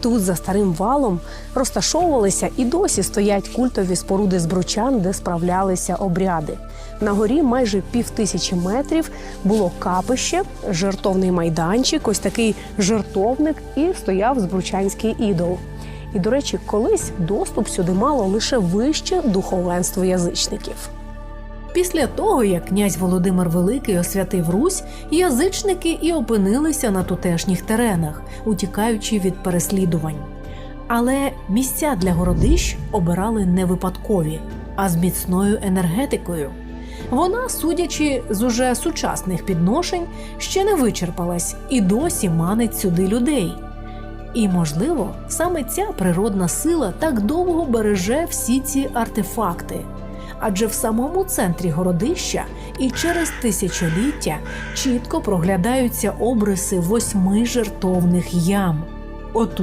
Тут, за старим валом, розташовувалися і досі стоять культові споруди збручан, де справлялися обряди. На горі майже пів тисячі метрів було капище, жертовний майданчик, ось такий жертовник, і стояв збручанський ідол. І, до речі, колись доступ сюди мало лише вище духовенство язичників. Після того, як князь Володимир Великий освятив Русь, язичники і опинилися на тутешніх теренах, утікаючи від переслідувань. Але місця для городищ обирали не випадкові, а з міцною енергетикою. Вона, судячи з уже сучасних підношень, ще не вичерпалась і досі манить сюди людей. І, можливо, саме ця природна сила так довго береже всі ці артефакти. Адже в самому центрі городища і через тисячоліття чітко проглядаються обриси восьми жертовних ям. Отут